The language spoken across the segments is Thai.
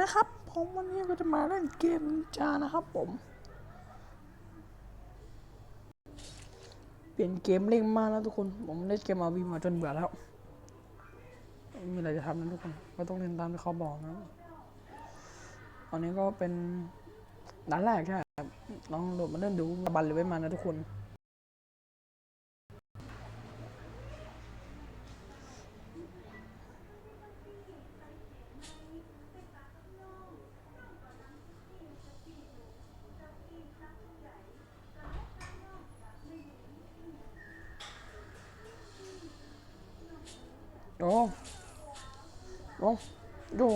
นะครับ ผมวันนี้ก็จะมาเล่นเกมจานะครับผม เปลี่ยนเกมเล่นมากนะทุกคน ผมเล่นเกมอาวีมาจนเบื่อแล้วไม่มีอะไรจะทำนะทุกคน ก็ต้องเล่นตามที่เขาบอกนะ ตอนนี้ก็เป็นด่านแรกใช่ไหมลองโหลดมาเล่นดูบันเลยไว้มานะทุกคน โอ้โอ้โอ้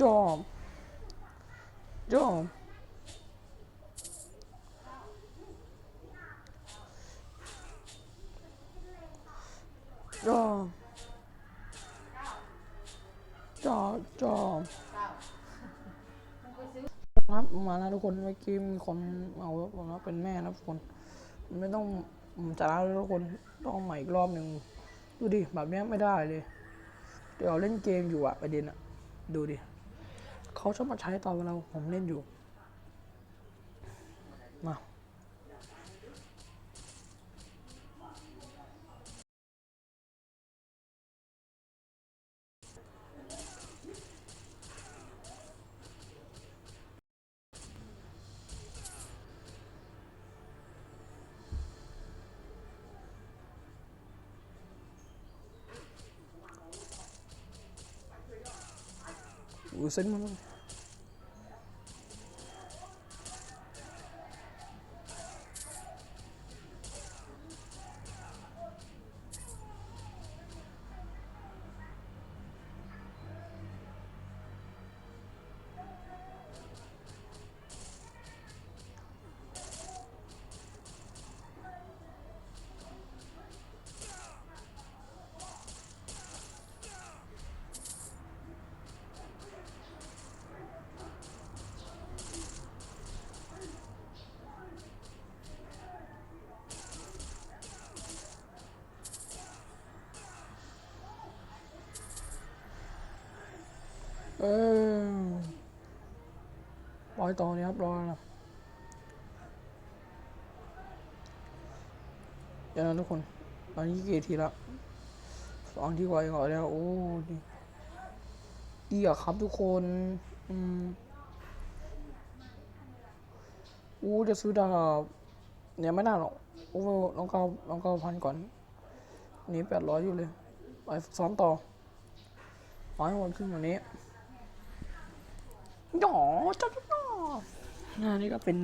จอมจอมจอมจอมจอม ครับ มาแล้วทุกคนเมื่อกี้มีคนเอาผมว่าเป็นแม่นะทุกคนไม่ต้องจะเล่าทุกคนต้องใหม่อีกรอบหนึ่งดูดิแบบนี้ไม่ได้เลยเดี๋ยวเล่นเกมอยู่อะประเด็นอะดูดิเขาชอบมาใช้ตอนเราผมเล่นอยู่มา อุ้ยเปล่อยต่อเนี่ยครับรอนะเดี๋ยวนะทุกคน ตอนนี้กี่ทีละสองที่กว่าองเหรอแล้ว โอ้ดีดีอะครับทุกคน อืมอู้จะซื้อดาบเนี่ยไม่น่าหรอกโอ้ลองเก้าลองเก้าพันก่อน นี้แปดร้อยอยู่เลย ไปซ้อมต่อขอให้หมดขึ้นวันนี้ หยอจ้าจ้าอ่านี่ก็เป็น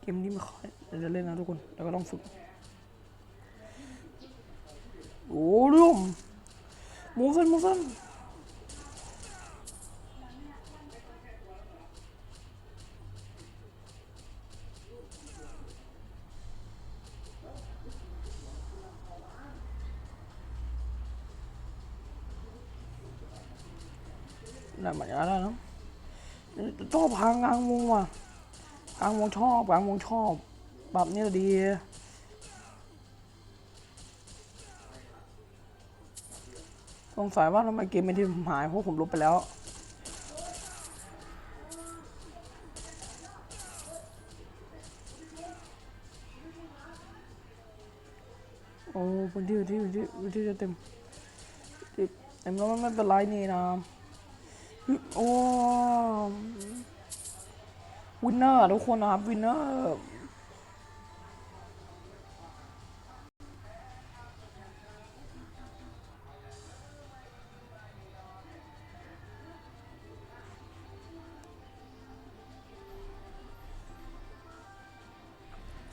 เกมที่ไม่ค่อยจะเล่นนะทุกคน แล้วก็ต้องฝึก โอ้ลุ่มมูสันมูสัน ชอบพังกลางวงว่ะกลางวงชอบกลางวงชอบแบบนี้ดีสงสัยว่าทำไมเกมไม่ที่ผมหายเพราะผมลบไปแล้ว โอ้พื้นที่พื้นที่พื้นที่พื้นที่จะเต็มเต็มแล้วมันไม่เป็นไรนี่นะโอ้ วินเนอร์ทุกคนนะครับวินเนอร์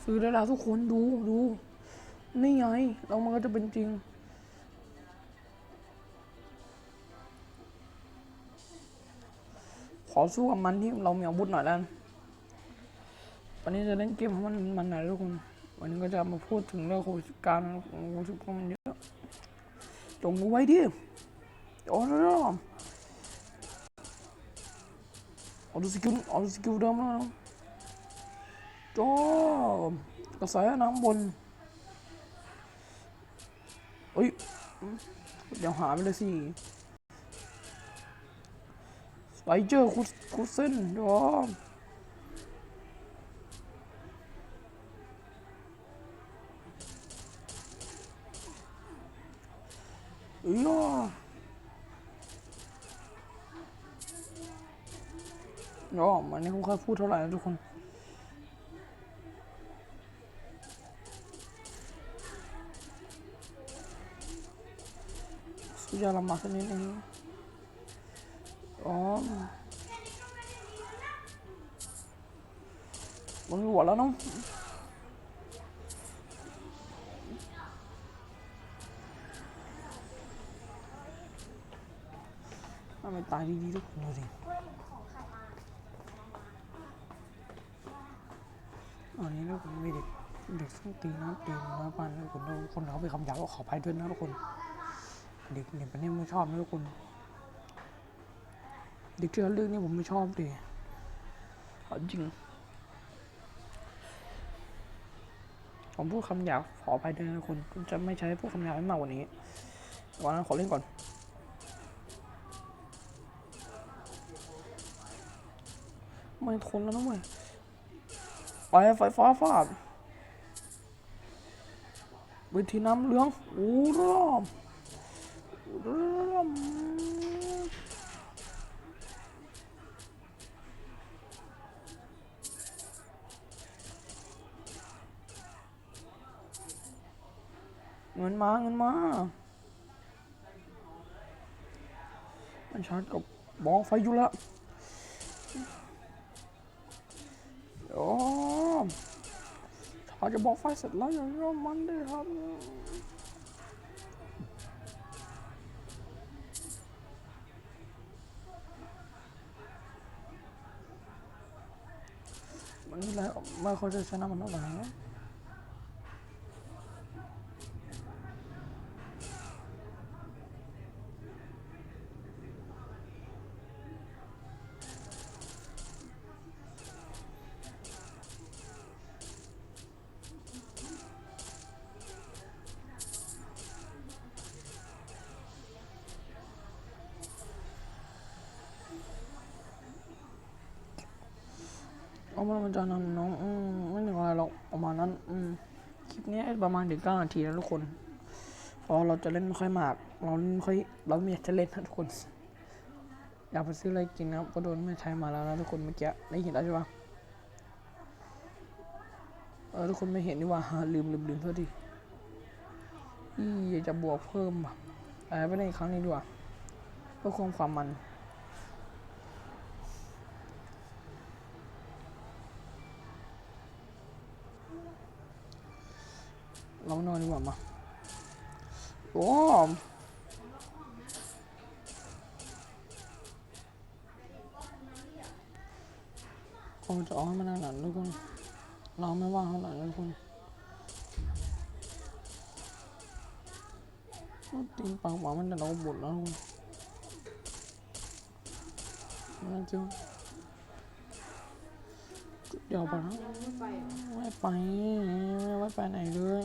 ซื้อได้แล้วทุกคนดูดู นี่ไง เรามันก็จะเป็นจริง ขอสู้กับมันที่เรามีอาวุธหน่อยแล้ว วันนี้จะเล่นเกมมันมันหน่อยทุกคนวันนี้ก็จะมาพูดถึงเรื่องโควิดการโควิดมันเยอะจงไว้ดิโอ้โหเอาดูสกิลเอาดูสกิลเดิมแล้วจอกระแสน้ำบนเอ้ยเดี๋ยวหาไปเลยสิไปเจอคุคุเส้นยอม เอ้ยอะยอมันนี้เขาแค่พูดเท่าไหร่นะทุกคนสุดยอดลำบากสักนิดนึงอ๋อมันหัวแล้วเน้อง ทำไมตายดีๆทุกคนดูสิอันนี้ทุกคนมีเด็กเด็กส้นตีนนะตีนนะปันทุกคนทุกคนเขาไปคำหยาบก็ขอไปด้วยนะทุกคน เด็กเด็กประเนี้ไม่ชอบนะทุกคน เด็กที่เขาเลือกนี่ผมไม่ชอบดิจริงผมพูดคำหยาบขอไปด้วยนะทุกคนจะไม่ใช้พูดคำหยาบให้มากกว่านี้วันนั้นขอเล่นก่อน ไม่ทนแล้วนะเว้ยไปไฟฟ้าฟาดเวทีน้ำเหลืองโอ้รอบเงินมาเงินมามันชาร์จกับบองไฟอยู่ละ บอกไฟเสร็จแล้วอย่างนี้มันด้วยครับมันนี่แหละไม่ค่อยจะชนะมันเท่าไหร่ นะเอามามันจะนำน้องอืมไม่ถึงอะไรหรอกประมาณนั้น อืมคลิปนี้ประมาณถึงเก้านาทีแล้วทุกคนเพราะเราจะเล่นไม่ค่อยมาก เราเล่นไม่ค่อยเราไม่อยากจะเล่นนะทุกคน อยากไปซื้ออะไรกินนะครับก็โดนแม่ใช้มาแล้วนะทุกคนเมื่อกี้ได้เห็นแล้วใช่ปะเออทุกคนไม่เห็นนี่ว่าลืมลืมลืมเท่าทีอีอยากจะบวกเพิ่มอะอะไรไปในอีกครั้งนี้ดีกว่าเพื่อความความมัน เรานอนดีกว่ามาโอ้คงจะเอาให้มันหนาๆทุกคนเราไม่ว่างเท่าไหร่นะทุกคนตีนปากหมามันจะเราบุดแล้วทุกคนนั่เจ้าเดี๋ยวไปนะไม่ไปไม่ไปไหนเลย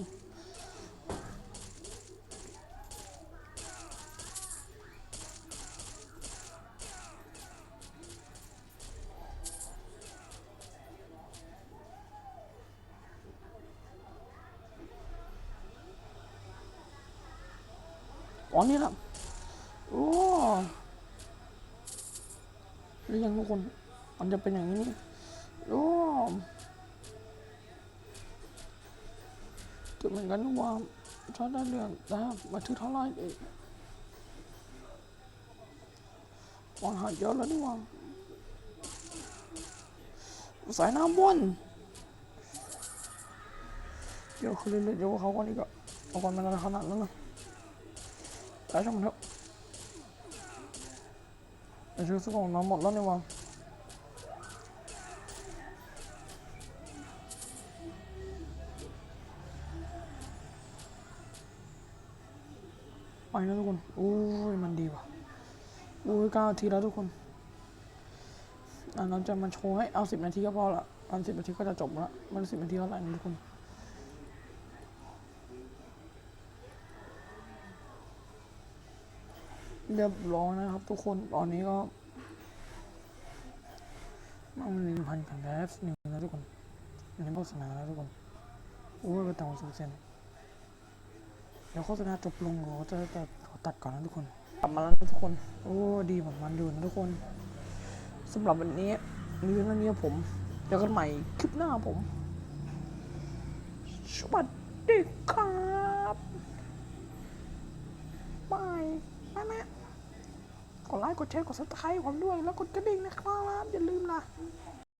อ๋อนี่แหละโอ้หรือยังทุกคน มันจะเป็นอย่างนี้นี่โอ้จะเหมือนกันว่าชอบได้เรื่องแต่มาถือเท่าไรเองวันหาเยอะแล้วนี่ว่าสายน้ำวนเดี๋ยวคือเรื่อยเดี๋ยวเขาก่อนอีกอะเอาก่อนมันขนาดนั้นนะ แต่ช่างมันเถอะไอชื่อซื้อของน้ำหมดแล้วนี่วะไปนะทุกคนโอ้ยมันดีว่ะโอ้ยเก้านาทีแล้วทุกคนอะเราจะมาโชว์ให้เอาสิบนาทีก็พอละอันสิบนาทีก็จะจบละมันสิบนาทีเท่าไหร่นะทุกคน เรียบร้อยนะครับ ทุกคนตอนนี้ก็มันหนึ่งพันกันแป๊บหนึ่งนะทุกคนอันนี้โฆษณาแล้วทุกคนโอ้ยไปต่างสุดเซนเดี๋ยวโฆษณาจบลงเราจะจะขอตัดก่อนนะทุกคนกลับมาแล้วนะทุกคน โอ้ดีแบบมันดูนะทุกคนสำหรับวันนี้มีเรื่องนี้ผมเจอกันใหม่คลิปหน้าผมสวัสดีครับบายแม่แม่ กดไลค์กดแชร์กดซับสไครต์ผมด้วย แล้วกดกระดิ่งนะครับอย่าลืมนะ